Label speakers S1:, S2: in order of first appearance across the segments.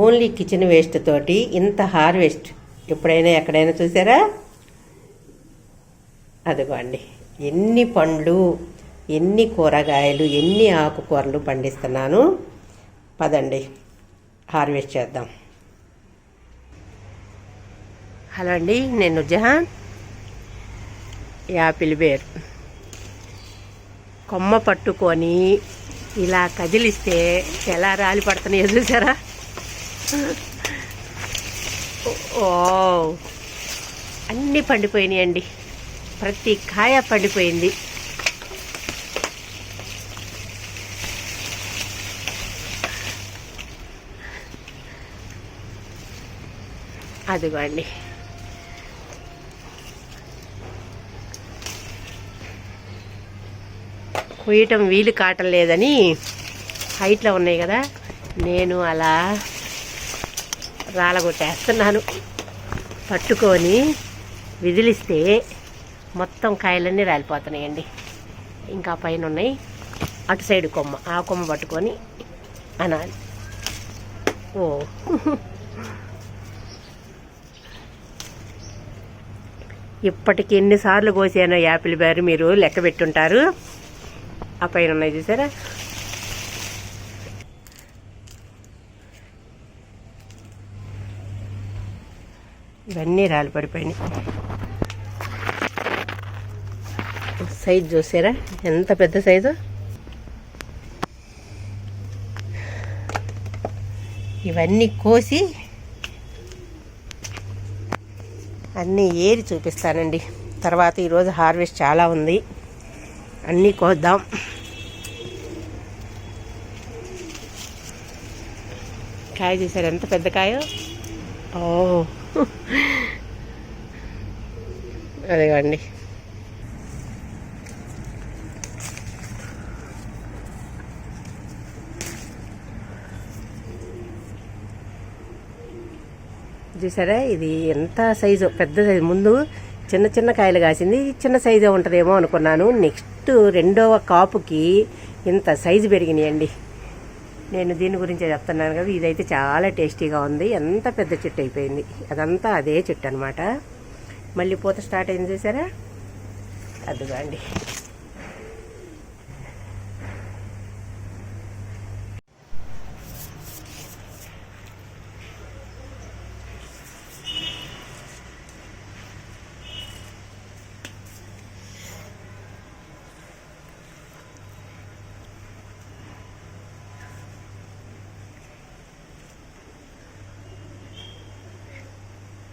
S1: Only kitchen waste తోటి ఇంత harvest. ఎప్పుడైనా ఎక్కడైనా చూసారా? అదిగోండి. ఎన్ని పండ్లు ఎన్ని కూరగాయలు ఎన్ని ఆకుకూరలు పండిస్తున్నాను. పదండి. హార్వెస్ట్ చేద్దాం. హలో అండి నేను జహాన్ యాపిల్ బేర్. కొమ్మ పట్టుకొని ఇలా కదిలిస్తే ఎలా రాలి పడుతున్నాయో చూసారా? ఓ అన్నీ పండిపోయినాయండి. ప్రతి కాయ పండిపోయింది. అదిగోండి. కొయ్యటం వీలు కావటం లేదని హైట్లో ఉన్నాయి కదా. నేను అలా రాలగొట్టేస్తున్నాను. పట్టుకొని విదిలిస్తే మొత్తం కాయలన్నీ రాలిపోతున్నాయండి. ఇంకా పైన ఉన్నాయి అటు సైడ్ కొమ్మ. ఆ కొమ్మ పట్టుకొని అనాలి. ఓ. ఇప్పటికి ఎన్నిసార్లు కోసానో యాపిల్ బేరు మీరు లెక్క పెట్టుంటారు. ఆ పైన ఉన్నాయి చూసారా? ఇవన్నీ రాలి పడిపోయినాయి. సైజ్ చూసారా? ఎంత పెద్ద సైజు? ఇవన్నీ కోసి అన్నీ ఏరి చూపిస్తానండి. తర్వాత ఈరోజు హార్వెస్ట్ చాలా ఉంది. అన్నీ కోద్దాం. కాయ చూసారు? ఎంత పెద్ద కాయో? ఓ అదిగోండి. చూసారా? ఇది ఎంత సైజు? పెద్ద సైజు. ముందు చిన్న చిన్న కాయలు కాసింది. చిన్న సైజే ఉంటుందేమో అనుకున్నాను. నెక్స్ట్ రెండవ కాపుకి ఇంత సైజు పెరిగినాయండి. నేను దీని గురించే చెప్తున్నాను కదా ఇదైతే చాలా టేస్టీగా ఉంది. ఎంత పెద్ద చెట్టు అయిపోయింది. అదంతా అదే చెట్టు అనమాట మళ్ళీ పూత స్టార్ట్ అయింది చూసారా అదిగోండి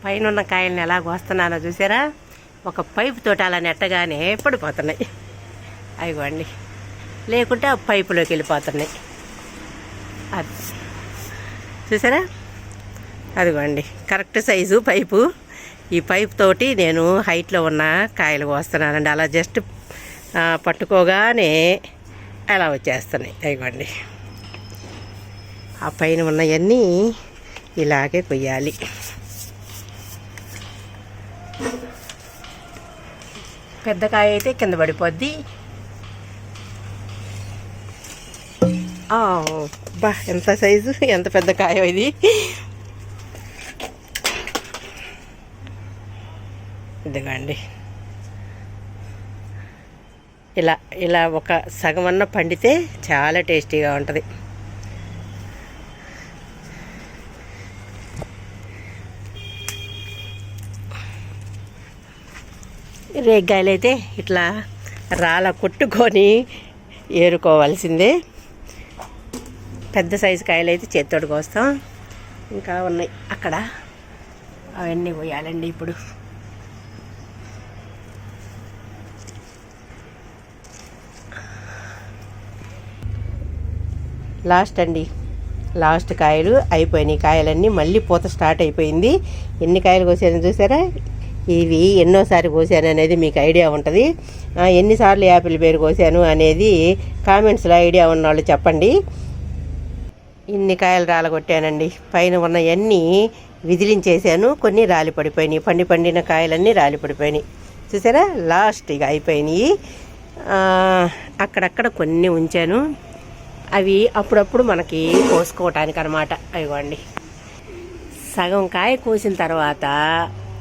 S1: పైన ఉన్న కాయల్ని ఎలా కోస్తున్నానో చూసారా? ఒక పైపు తోట అలా నెట్టగానే పడిపోతున్నాయి. అవిగోండి లేకుంటే ఆ పైపులోకి వెళ్ళిపోతున్నాయి. అది. చూసారా? అదిగోండి. Correct size pipe. ఈ పైప్ తోటి నేను హైట్లో ఉన్న కాయలు కోస్తున్నానండి. అలా జస్ట్ పట్టుకోగానే అలా వచ్చేస్తున్నాయి. అదిగోండి ఆ పైన ఉన్నవన్నీ ఇలాగే కొయ్యాలి. పెద్ద కాయ అయితే కింద పడిపోద్ది. బా ఎంత సైజు ఎంత పెద్ద కాయ ఇది. ఇదిగోండి. ఇలా ఇలా ఒక సగం అన్న పండితే చాలా టేస్టీగా ఉంటుంది. రేగ్గాయలు అయితే ఇట్లా రాళ్ళ కొట్టుకొని ఏరుకోవాల్సిందే. పెద్ద సైజు కాయలు అయితే చేత్తోడు కోస్తాం ఇంకా ఉన్నాయి. అక్కడ అవన్నీ పోయాలండి ఇప్పుడు. లాస్ట్ అండి. లాస్ట్ కాయలు అయిపోయినాయి. కాయలన్నీ మళ్ళీ పూత స్టార్ట్ అయిపోయింది. ఎన్ని కాయలు కోసాను చూసారా? ఇవి ఎన్నోసారి కోసాను అనేది మీకు ఐడియా ఉంటుంది. ఎన్నిసార్లు యాపిల్ పేరు కోసాను అనేది కామెంట్స్లో ఐడియా ఉన్న వాళ్ళు చెప్పండి. ఇన్ని కాయలు రాలగొట్టానండి. పైన ఉన్నవన్నీ విదిలించేసాను. కొన్ని రాలి పడిపోయినాయి పండి పండిన కాయలన్నీ రాలి పడిపోయినాయి చూసారా? లాస్ట్ ఇక అయిపోయినాయి అక్కడక్కడ కొన్ని ఉంచాను. అవి అప్పుడప్పుడు మనకి కోసుకోవటానికి అనమాట అవిగోండి సగం కాయ కోసిన తర్వాత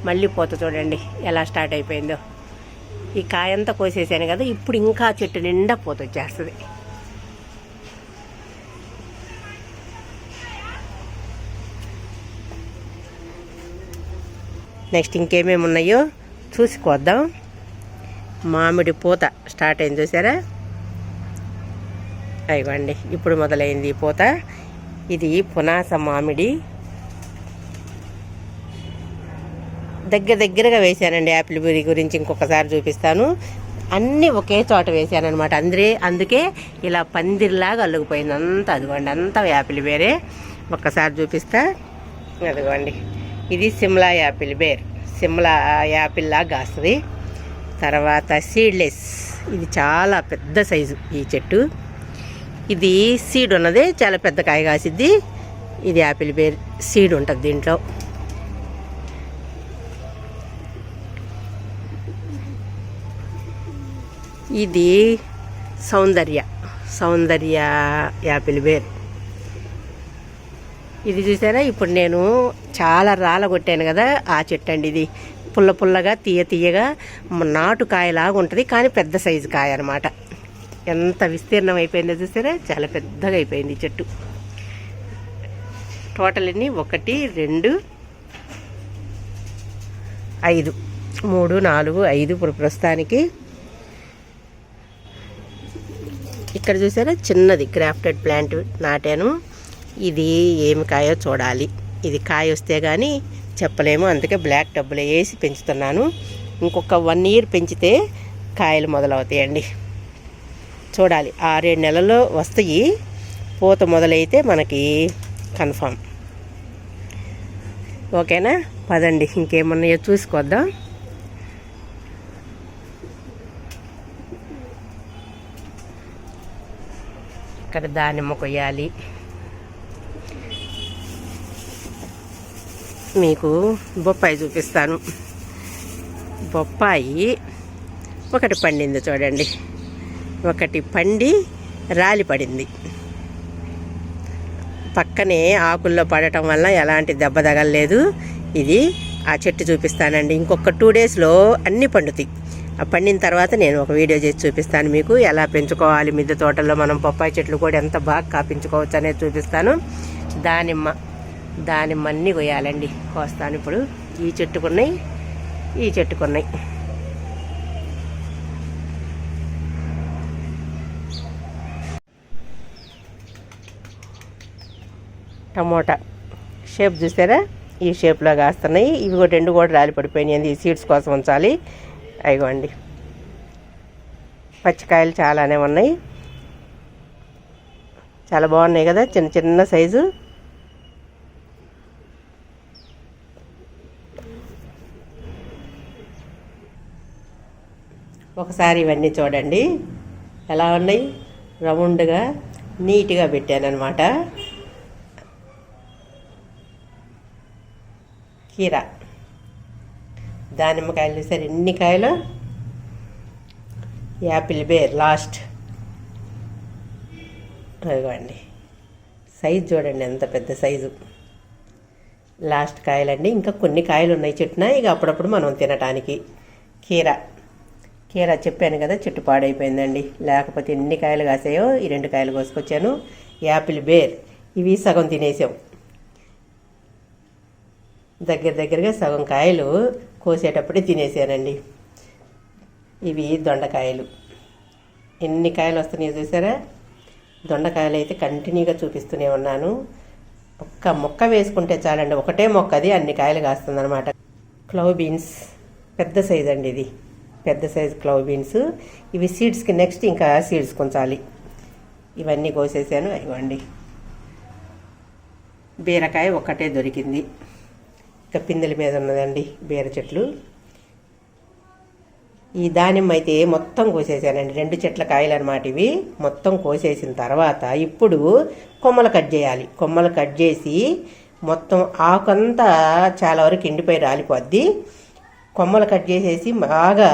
S1: మళ్ళీ పూత చూడండి ఎలా స్టార్ట్ అయిపోయిందో. ఈ కాయంతా కోసేసాను కదా ఇప్పుడు ఇంకా చెట్టు నిండా పూత వచ్చేస్తుంది. నెక్స్ట్ ఇంకేమేమి ఉన్నాయో చూసుకోద్దాం మామిడి పూత స్టార్ట్ అయింది చూసారా? అయ్యండి ఇప్పుడు మొదలైంది ఈ పూత. ఇది పునాస మామిడి. దగ్గర దగ్గరగా వేశానండి యాపిల్ బెర్రీ గురించి ఇంకొకసారి చూపిస్తాను. అన్నీ ఒకే చోట వేశానమాట అందరే. అందుకే ఇలా పందిరిలాగా అల్లుకుపోయింది అంతా. అదిగోండి అంతా యాపిల్ బేరే. ఒక్కసారి చూపిస్తా. అదిగోండి ఇది Shimla apple bear. Shimla apple లాగా కాస్తుంది. తర్వాత సీడ్లెస్. ఇది చాలా పెద్ద సైజు ఈ చెట్టు. ఇది సీడ్ ఉన్నది చాలా పెద్ద కాయ కాసిద్ది. ఇది యాపిల్ బేర్ సీడ్ ఉంటుంది దీంట్లో. ఇది సౌందర్య సౌందర్య యాపిల్ వేర్ ఇది చూసారా? ఇప్పుడు నేను చాలా రాళ్ళ కొట్టాను కదా ఆ చెట్టు అండి ఇది. పుల్ల పుల్లగా తీయ తీయగా నాటు కాయలాగా ఉంటుంది కానీ పెద్ద సైజు కాయ అనమాట ఎంత విస్తీర్ణం అయిపోయిందో చూసారా? చాలా పెద్దగా అయిపోయింది ఈ చెట్టు. టోటల్ ఎన్ని? ఒకటి రెండు ఐదు. మూడు నాలుగు ఐదు ఇప్పుడు ప్రస్తుతానికి ఇక్కడ చూసారా? చిన్నది గ్రాఫ్టెడ్ ప్లాంట్ నాటాను. ఇది ఏమి కాయో చూడాలి. ఇది కాయ వస్తే కానీ చెప్పలేము. అందుకే బ్లాక్ డబ్బులు వేసి పెంచుతున్నాను. ఇంకొక వన్ ఇయర్ పెంచితే కాయలు మొదలవుతాయండి. చూడాలి. ఆరేడు నెలల్లో వస్తాయి. పూత మొదలైతే మనకి కన్ఫామ్. ఓకేనా? పదండి. ఇంకేమన్నాయో చూసుకొద్దాం ఇక్కడ దానిమ్మ కొయ్యాలి. మీకు బొప్పాయి చూపిస్తాను. బొప్పాయి ఒకటి పండింది చూడండి. ఒకటి పండి రాలి పడింది. పక్కనే ఆకుల్లో పడటం వల్ల ఎలాంటి దెబ్బ తగలలేదు. ఇది ఆ చెట్టు చూపిస్తానండి. ఇంకొక టూ డేస్లో అన్నీ పండుతాయి. పండిన తర్వాత నేను ఒక వీడియో చేసి చూపిస్తాను మీకు. ఎలా పెంచుకోవాలి? మిద్దె తోటల్లో మనం పప్పాయి చెట్లు కూడా ఎంత బాగా కాపించుకోవచ్చు అనేది చూపిస్తాను. దానిమ్మ దానిమ్మ అన్నీ కొయ్యాలండి. కోస్తాను ఇప్పుడు. ఈ చెట్టుకున్నాయి ఈ చెట్టుకున్నాయి. టమోటా షేప్ చూసారా? ఈ షేప్లో కాస్తున్నాయి. ఇవి కూడా రెండు కూడా రాలి పడిపోయినాయి ఈ సీడ్స్ కోసం ఉంచాలి. అయిగోండి పచ్చికాయలు చాలానే ఉన్నాయి. చాలా బాగున్నాయి కదా చిన్న చిన్న సైజు. ఒకసారి ఇవన్నీ చూడండి. ఎలా ఉన్నాయి? రౌండ్గా నీట్గా పెట్టానమాట కీరా. దానిమ్మకాయలు చూసారు ఎన్ని కాయలు? Apple ber last. అదిగోండి. సైజు చూడండి ఎంత పెద్ద సైజు. లాస్ట్ కాయలండి. ఇంకా కొన్ని కాయలు ఉన్నాయి చెట్టున ఇక అప్పుడప్పుడు మనం తినటానికి. కీర. కీర చెప్పాను కదా చెట్టు పాడైపోయిందండి. లేకపోతే ఎన్ని కాయలు కాసాయో ఈ రెండు కాయలు కోసుకొచ్చాను. Apple bear. ఇవి సగం తినేసాం. దగ్గర దగ్గరగా సగం కాయలు కోసేటప్పుడే తినేసానండి. ఇవి దొండకాయలు. ఎన్ని కాయలు వస్తున్నాయో చూసారా? దొండకాయలు అయితే కంటిన్యూగా చూపిస్తూనే ఉన్నాను. ఒక్క మొక్క వేసుకుంటే చాలండి. ఒకటే మొక్క అది అన్ని కాయలు కాస్తుందన్నమాట. క్లౌ క్లవ్ బీన్స్ పెద్ద సైజ్ అండి ఇది. పెద్ద సైజ్ క్లవ్ బీన్స్ ఇవి సీడ్స్కి నెక్స్ట్ ఇంకా సీడ్స్ కొంచాలి. ఇవన్నీ కోసేసాను. ఇవ్వండి బీరకాయ ఒక్కటే దొరికింది. ఇంకా పిందెల మీద ఉన్నదండి బీర చెట్లు. ఈ దానిమ్మ అయితే మొత్తం కోసేసానండి. రెండు చెట్ల కాయలు అనమాట ఇవి. మొత్తం కోసేసిన తర్వాత ఇప్పుడు కొమ్మలు కట్ చేయాలి. కొమ్మలు కట్ చేసి మొత్తం ఆకంతా చాలా వరకు ఎండిపోయి రాలిపోద్ది. కొమ్మలు కట్ చేసేసి బాగా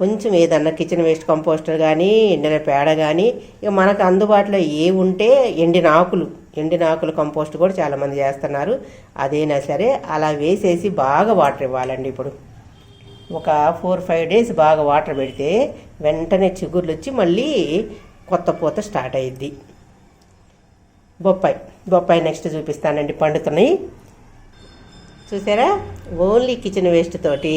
S1: కొంచెం ఏదన్నా కిచెన్ వేస్ట్ కంపోస్టర్ కానీ ఎండిన పేడ కానీ ఇక మనకు అందుబాటులో ఏ ఉంటే ఎండిన ఆకులు ఎండిన ఆకులు కంపోస్ట్ కూడా చాలామంది చేస్తున్నారు. అదైనా సరే అలా వేసేసి బాగా వాటర్ ఇవ్వాలండి ఇప్పుడు. ఒక ఫోర్ ఫైవ్ డేస్ బాగా వాటర్ పెడితే వెంటనే చిగుర్లు వచ్చి మళ్ళీ కొత్త పూత స్టార్ట్ అయ్యిద్ది బొప్పాయి బొప్పాయి నెక్స్ట్ చూపిస్తానండి పండుతున్నాయి. చూసారా? ఓన్లీ కిచెన్ వేస్ట్ తోటి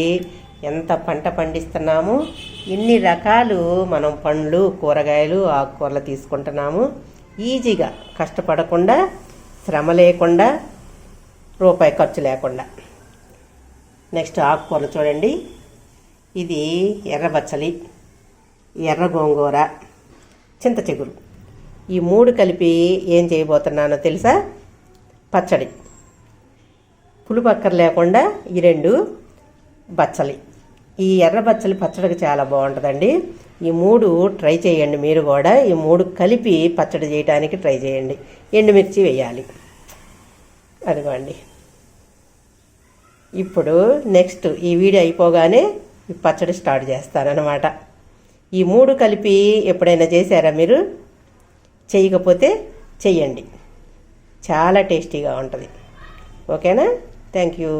S1: ఎంత పంట పండిస్తున్నాము? ఎన్ని రకాలు మనం పండ్లు కూరగాయలు ఆకుకూరలు తీసుకుంటున్నాము. ఈజీగా కష్టపడకుండా శ్రమ లేకుండా రూపాయి ఖర్చు లేకుండా. నెక్స్ట్ ఆకుకూరలు చూడండి. ఇది ఎర్ర బచ్చలి ఎర్ర గోంగూర చింత చిగురు. ఈ మూడు కలిపి ఏం చేయబోతున్నానో తెలుసా? పచ్చడి. పులుపక్కర్ లేకుండా ఈ రెండు బచ్చలి. ఈ ఎర్రబచ్చలి పచ్చడికి చాలా బాగుంటుందండి. ఈ మూడు ట్రై చేయండి మీరు కూడా. ఈ మూడు కలిపి పచ్చడి చేయడానికి ట్రై చేయండి. ఎండుమిర్చి వేయాలి. అదిగోండి. ఇప్పుడు నెక్స్ట్ ఈ వీడియో అయిపోగానే ఈ పచ్చడి స్టార్ట్ చేస్తానన్నమాట ఈ మూడు కలిపి ఎప్పుడైనా చేశారా మీరు? చేయకపోతే చెయ్యండి. చాలా టేస్టీగా ఉంటుంది. ఓకేనా? Thank you.